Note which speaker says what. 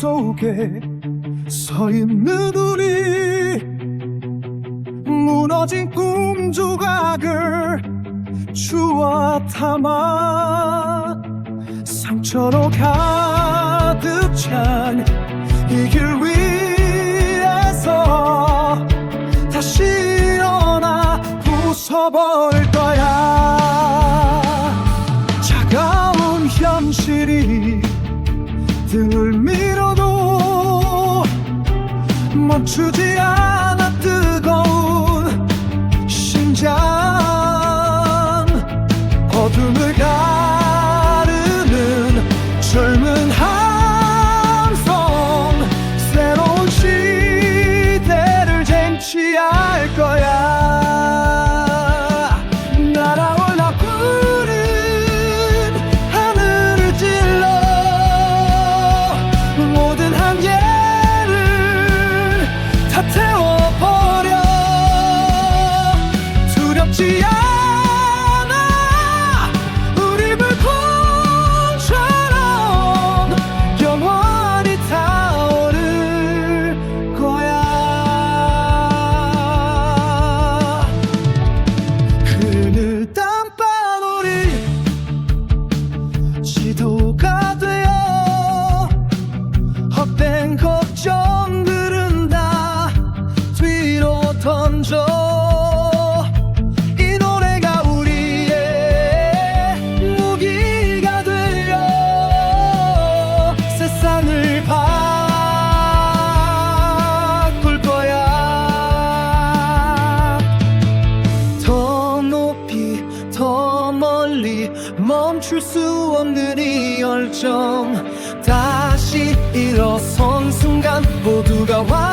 Speaker 1: 속에 서 있는 우리. 무너진 꿈 조각을 주워 담아 상처로 가득 찬 이 길 길어도 멈추지 않아 뜨거운 심장. 어둠을 가르는 젊은 함성. 새로운 시대를 쟁취하 멈출 수 없는 이 열정. 다시 일어선 순간 모두가 와